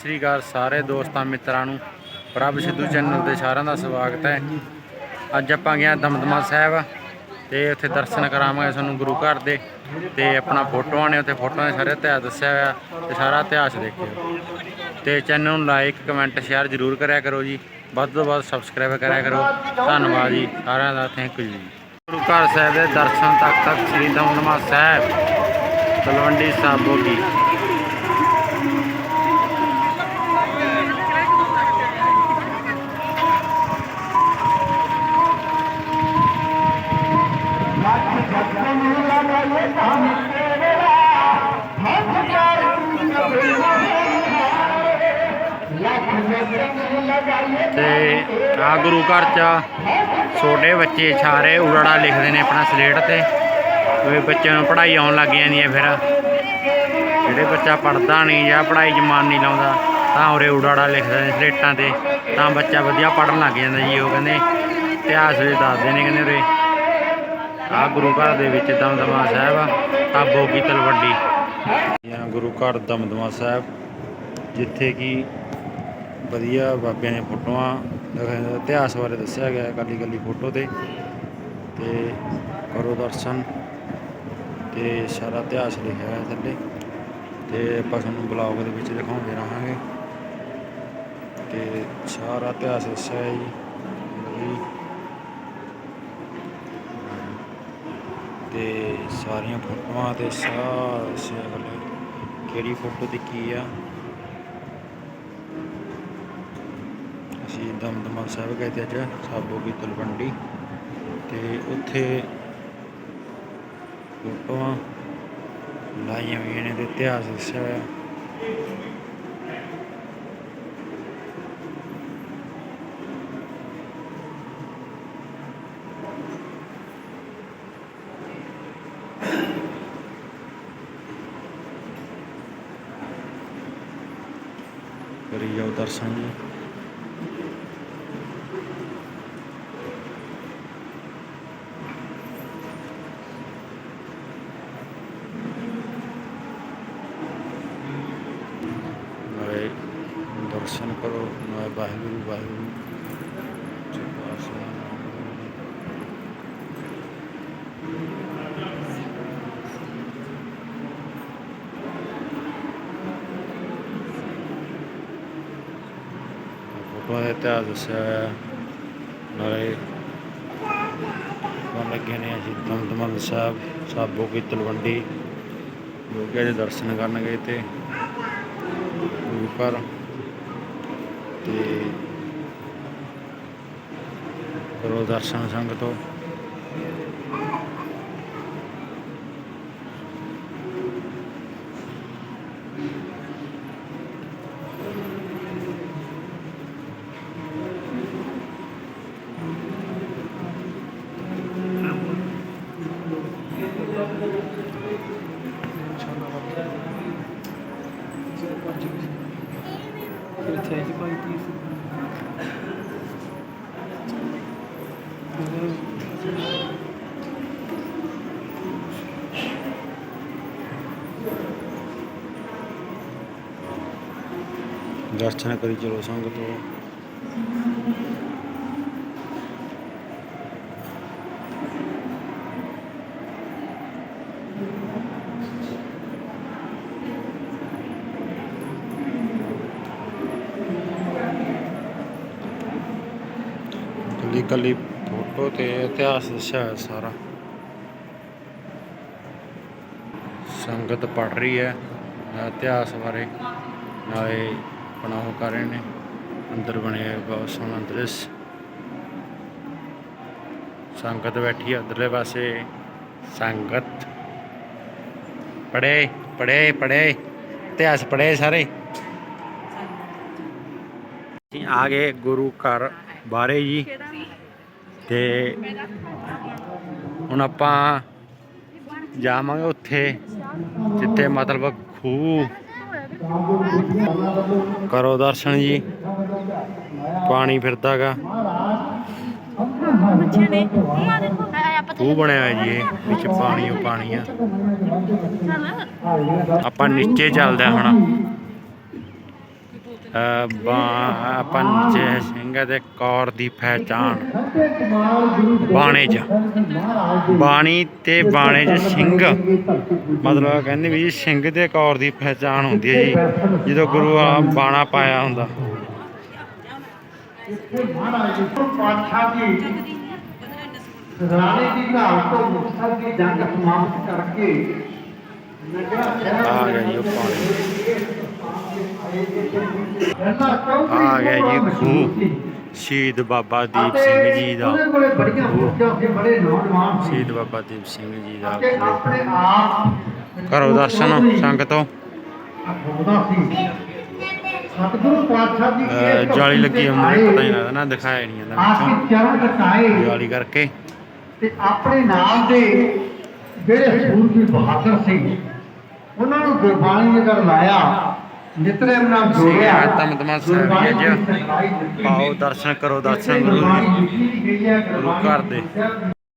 ਸ੍ਰੀ ਅਕਾਲ ਸਾਰੇ ਦੋਸਤਾਂ, ਮਿੱਤਰਾਂ ਨੂੰ। ਪ੍ਰਭ ਸਿੱਧੂ ਚੈਨਲ ਤੇ ਸਾਰਿਆਂ ਦਾ ਸਵਾਗਤ ਹੈ। ਅੱਜ ਆਪਾਂ ਗਏ ਹਾਂ ਦਮਦਮਾ ਸਾਹਿਬ ਤੇ ਉੱਥੇ ਦਰਸ਼ਨ ਕਰਾਵਾਂਗੇ ਤੁਹਾਨੂੰ ਗੁਰੂ ਘਰ ਦੇ ਤੇ ਆਪਣਾ ਫੋਟੋਆਂ ਨੇ ਉੱਥੇ ਫੋਟੋਆਂ ਦੇ ਸਾਰੇ ਇਤਿਹਾਸ ਦੱਸਿਆ ਹੋਇਆ ਤੇ ਸਾਰਾ ਇਤਿਹਾਸ ਦੇਖਿਓ। ਤੇ ਚੈਨਲ ਨੂੰ ਲਾਈਕ ਕਮੈਂਟ ਸ਼ੇਅਰ ਜ਼ਰੂਰ ਕਰਿਆ ਕਰੋ ਜੀ। ਵੱਧ ਤੋਂ ਵੱਧ ਸਬਸਕ੍ਰਾਈਬ ਕਰਿਆ ਕਰੋ। ਧੰਨਵਾਦ ਜੀ ਸਾਰਿਆਂ ਦਾ। ਥੈਂਕ ਯੂ ਜੀ। ਗੁਰੂ ਘਰ ਸਾਹਿਬ ਦੇ ਦਰਸ਼ਨ ਤੱਕ ਤੱਕ ਸ੍ਰੀ ਦਮਦਮਾ ਸਾਹਿਬ, ਤਲਵੰਡੀ ਸਾਬੋ ਕੀ ਤੇ ਆ ਗੁਰੂ ਘਰ ਚ ਛੋਟੇ ਬੱਚੇ ਸਾਰੇ ਉੜੜਾ ਲਿਖਦੇ ਨੇ ਆਪਣਾ ਸਲੇਟ ਤੇ। ਕੋਈ ਬੱਚਿਆਂ ਨੂੰ ਪੜ੍ਹਾਈ ਆਉਣ ਲੱਗ ਜਾਂਦੀ ਹੈ ਫਿਰ। ਜਿਹੜੇ ਬੱਚਾ ਪੜਦਾ ਨਹੀਂ ਜਾਂ ਪੜ੍ਹਾਈ 'ਚ ਮਨ ਨਹੀਂ ਲਾਉਂਦਾ, ਤਾਂ ਉਰੇ ਉੜਾੜਾ ਲਿਖਦੇ ਨੇ ਸਲੇਟਾਂ ਤੇ। ਤਾਂ ਬੱਚਾ ਵਧੀਆ ਪੜ੍ਹਨ ਲੱਗ ਜਾਂਦਾ ਜੀ, ਉਹ ਕਹਿੰਦੇ। ਇਤਿਹਾਸ ਵਿੱਚ ਦੱਸਦੇ ਨੇ ਕਹਿੰਦੇ ਉਰੇ। ਆ ਗੁਰੂ ਘਰ ਦੇ ਵਿੱਚ ਦਮਦਮਾ ਸਾਹਿਬ ਆ ਤਾਬੋ ਕੀ ਤਲਵੰਡੀ। ਗੁਰੂ ਘਰ ਦਮਦਮਾ ਸਾਹਿਬ, ਜਿੱਥੇ ਕਿ ਵਧੀਆ ਬਾਬਿਆਂ ਦੀਆਂ ਫੋਟੋਆਂ ਇਤਿਹਾਸ ਬਾਰੇ ਦੱਸਿਆ ਗਿਆ ਹੈ ਕੱਲੀ ਕੱਲੀ ਫੋਟੋ ਤੇ। ਤੇ ਕਰੋ ਦਰਸ਼ਨ ਤੇ ਸਾਰਾ ਇਤਿਹਾਸ ਲਿਖਿਆ ਹੈ ਥੱਲੇ। ਤੇ ਆਪਾਂ ਤੁਹਾਨੂੰ ਬਲੌਗ ਦੇ ਵਿੱਚ ਦਿਖਾਉਂਦੇ ਰਹਾਂਗੇ। ਤੇ ਸਾਰਾ ਇਤਿਹਾਸ ਦੱਸਿਆ ਹੈ ਜੀ। ਵੀ ਤੇ ਸਾਰੀਆਂ ਫੋਟੋਆਂ ਤੇ ਸਾਰਾ ਕਿਹੜੀ ਫੋਟੋ ਤੇ ਕੀ ਆ? ਅਸੀਂ ਦਮਦਮਾ ਸਾਹਿਬ ਗਏ ਤੇ ਅੱਜ ਸਾਬੋ ਕੀ ਤਲਵੰਡੀ ਤੇ ਉੱਥੇ ਫੋਟੋਆਂ ਲਾਈਆਂ ਹੋਈਆਂ ਨੇ ਤੇ ਇਤਿਹਾਸ ਦੱਸਿਆ ਹੋਇਆ। ਕਰੀ ਜਾਓ ਦਰਸ਼ਨ। ਜੀ ਨਾਲੇ ਦਰਸ਼ਨ ਕਰੋ ਨਾਲੇ ਵਾਹਿਗੁਰੂ ਵਾਹਿਗੁਰੂ ਜਪਾ ਸਤਿਨਾਮ ਫੋਟੋਆਂ ਦਾ ਇਤਿਹਾਸ ਦੱਸਿਆ ਹੋਇਆ, ਨਾਲੇ ਕੋਣ ਲੱਗੇ ਨੇ ਅਸੀਂ ਦਮਦਮਾ ਸਾਹਿਬ, ਸਾਬੋ ਕੀ ਤਲਵੰਡੀ। ਜੋ ਕਿ ਦਰਸ਼ਨ ਕਰਨ ਗਏ ਤੇ ਗੁਰੂ ਤੇ ਕਰੋ ਦਰਸ਼ਨ ਸੰਗਤੋ ਤੋਂ। ਜੀ ਭਾਈ ਕੀ ਦਰਸ਼ਨ ਕਰੀ ਚਲੋ ਸੰਗਤੋ ਕੱਲੀ ਕੱਲੀ ਫੋਟੋ ਤੇ ਇਤਿਹਾਸ ਦੱਸਿਆ ਹੋਇਆ ਸਾਰਾ। ਸੰਗਤ ਪੜ ਰਹੀ ਹੈ ਇਤਿਹਾਸ ਬਾਰੇ ਨਾਲੇ ਆਪਣਾ ਉਹ ਕਰ ਰਹੇ ਨੇ। ਅੰਦਰ ਬਣੇ ਹੋਏ ਬਹੁਤ ਸੋਹਣਾ ਦ੍ਰਿਸ਼। ਸੰਗਤ ਬੈਠੀ ਹੈ ਉਧਰਲੇ ਪਾਸੇ। ਸੰਗਤ। ਪੜੇ ਪੜੇ ਪੜੇ ਇਤਿਹਾਸ ਪੜੇ ਸਾਰੇ। ਆ ਗਏ ਗੁਰੂ ਘਰ ਬਾਰੇ ਜੀ। ਤੇ ਹੁਣ ਆਪਾਂ ਜਾਵਾਂਗੇ ਉੱਥੇ ਜਿੱਥੇ ਮਤਲਬ ਖੂਹ। ਕਰੋ ਦਰਸ਼ਨ ਜੀ। ਪਾਣੀ ਫਿਰਦਾਗਾ। ਬੱਚੇ ਖੂਹ ਬਣਿਆ ਹੋਇਆ ਜੀ ਇਹ ਵਿੱਚ ਪਾਣੀ ਉਹ ਪਾਣੀ ਆ। ਆਪਾਂ ਨੀਚੇ ਚੱਲਦੇ ਹਾਂ ਹੁਣ। ਅ, ਪੰਜ ਸਿੰਘ ਦੇ ਕੌਰ ਦੀ ਪਹਿਚਾਣ ਬਾਣੇ 'ਚ। ਬਾਣੀ ਤੇ ਬਾਣੇ 'ਚ ਸਿੰਘ। ਮਤਲਬ ਕਹਿੰਦੇ ਵੀ ਸਿੰਘ ਤੇ ਕੌਰ ਦੀ ਪਹਿਚਾਣ ਹੁੰਦੀ ਹੈ ਜੀ। ਜਦੋਂ ਗੁਰੂ ਆ ਬਾਣਾ ਪਾਇਆ ਹੁੰਦਾ। ਮਹਾਰਾਜ ਪਾਤਸ਼ਾਹ ਜੀ ਰਾਣੀ ਦੀ ਘਾਲ ਤੋਂ ਮੁਕਤਸਰ ਦੀ ਜੰਗ ਸਮਾਪਤ ਕਰਕੇ ਨਗਰ ਸ਼ਹਿਰ ਆ ਗਿਆ ਉਹ ਪਾਣੀ। ਆ ਗਿਆ ਜੀ ਬਹੁਤ ਮਸ਼ਹੂਰ ਖੂਹ। ਸੀ। ਸ਼ਹੀਦ ਬਾਬਾ ਦੀਪ ਅਤੇ ਸਿੰਘ ਜੀ ਦਾ। ਉਹਦੇ ਕੋਲੇ ਬੜੀਆਂ ਫੌਜਾਂ ਸੀ ਬੜੇ ਨੌਜਵਾਨ ਸੀ। ਸ਼ਹੀਦ ਬਾਬਾ ਦੀਪ ਸਿੰਘ ਜੀ ਦਾ ਤੇ ਆਪਣੇ ਆਪ ਕਰੋ ਦਰਸ਼ਨ ਸੰਗਤੋਂ ਹੋਦਾ ਸੀ। ਸਤਿਗੁਰੂ ਪਾਤਸ਼ਾਹ ਜੀ ਅ, ਇਸ ਜਾਲੀ ਲੱਗੀ ਧਰਤੀ ਹੁੰਦੀ ਤੇ ਪਤਾ ਹੀ ਲੱਗਦਾ ਨਾ ਦਿਖਾਇਆ ਨਹੀਂ ਜਾਂਦਾ ਆਪ ਵਿੱਚੋਂ। ਕੇ ਚਰਨ ਕਟਾਏ ਜਾਲੀ ਕਰਕੇ। ਤੇ ਆਪਣੇ ਨਾਮ ਦੇ ਜਿਹੜੇ ਸੂਰਬੀਰ ਬਹਾਦਰ ਸੀ ਉਹਨਾਂ ਨੂੰ ਗੁਰਬਾਣੀ ਦੇ ਘਰ ਲਾਇਆ ਨਿਤਰੇਮ ਨਾਲ ਜੋੜਿਆ ਸਿੰਘ ਦਮਦਮਾ ਸਾਹਿਬ ਜੀ। ਆਓ ਦਰਸ਼ਨ ਕਰੋ ਦਰਸ਼ਨ ਗੁਰੂ ਗੁਰੂ ਘਰ ਦੇ।